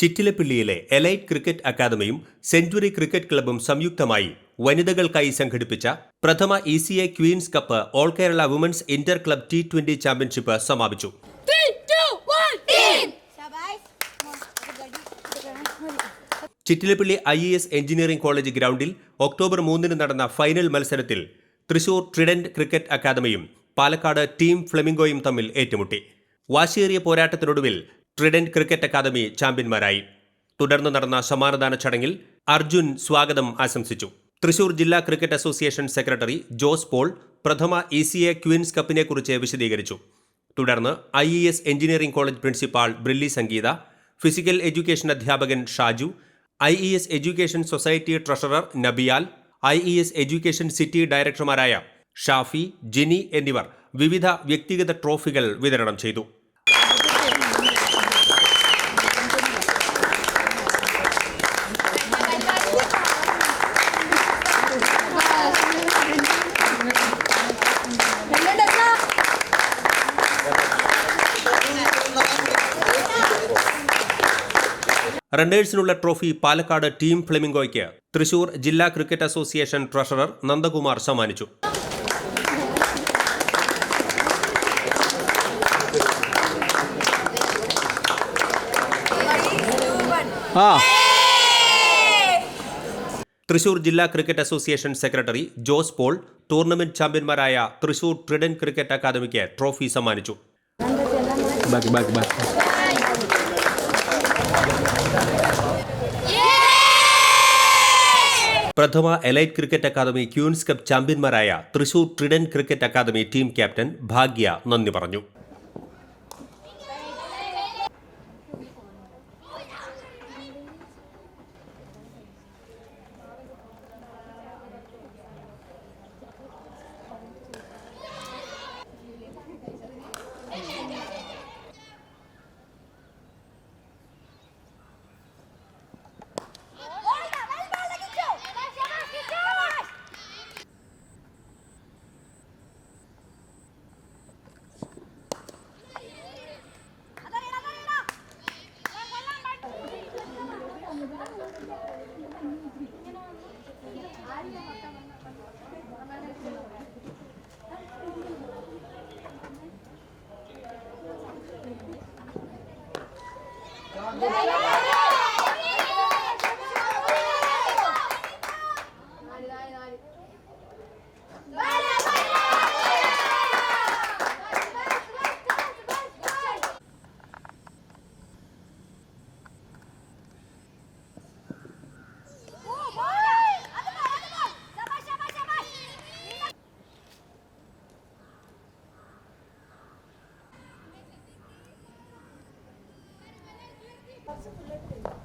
ചിറ്റിലപ്പിള്ളിയിലെ elite cricket അക്കാദമിയും century cricket ക്ലബും സംയുക്തമായി വനിതകൾക്കായി സംഘടിപ്പിച്ച പ്രഥമ E C A queens cup all Kerala women's inter club T twenty championship സമാപിച്ചു. Chittilappilly I S engineering college ഗ്രൗണ്ടിൽ ഒക്ടോബർ മൂന്നിന് നടന്ന ഫൈനൽ മത്സരത്തിൽ തൃശൂർ ട്രിഡന്റ് ക്രിക്കറ്റ് അക്കാദമിയും പാലക്കാട് ടീം ഫ്ലെമിംഗോയും തമ്മിൽ ഏറ്റുമുട്ടി. വാശിയേറിയ പോരാട്ടത്തിനൊടുവിൽ ട്രിഡന്റ് ക്രിക്കറ്റ് അക്കാദമി ചാമ്പ്യന്മാരായി. തുടർന്ന് നടന്ന സമ്മാനദാന ചടങ്ങിൽ അർജുൻ സ്വാഗതം ആശംസിച്ചു. തൃശൂർ ജില്ലാ cricket association secretary Jose Paul പ്രഥമ ഇ സി എ ക്വീൻസ് കപ്പിനെക്കുറിച്ച് വിശദീകരിച്ചു. തുടർന്ന് I E S engineering college principal Brilly Sangeetha physical education അധ്യാപകൻ Shaju I E S education society treasurer Nabiyal I E S education city ഡയറക്ടർമാരായ Shafi Jini എന്നിവർ വിവിധ വ്യക്തിഗത ട്രോഫികൾ വിതരണം ചെയ്തു. റണ്ണേഴ്സിനുള്ള ട്രോഫി പാലക്കാട് ടീം ഫ്ലെമിംഗോയ്ക്ക്. തൃശൂർ ജില്ലാ ക്രിക്കറ്റ് അസോസിയേഷൻ ട്രഷറർ നന്ദകുമാർ സമ്മാനിച്ചു. തൃശൂർ ജില്ലാ cricket association secretary Jose Paul tournament ചാമ്പ്യന്മാരായ തൃശൂർ ട്രിഡൻ ക്രിക്കറ്റ് അക്കാദമിക്ക് ട്രോഫി സമ്മാനിച്ചു. പ്രഥമ elite cricket academy Queens Cup ചാമ്പ്യന്മാരായ Thrissur trident cricket academy team captain Bhagya നന്ദി പറഞ്ഞു. Yeah. Passa por.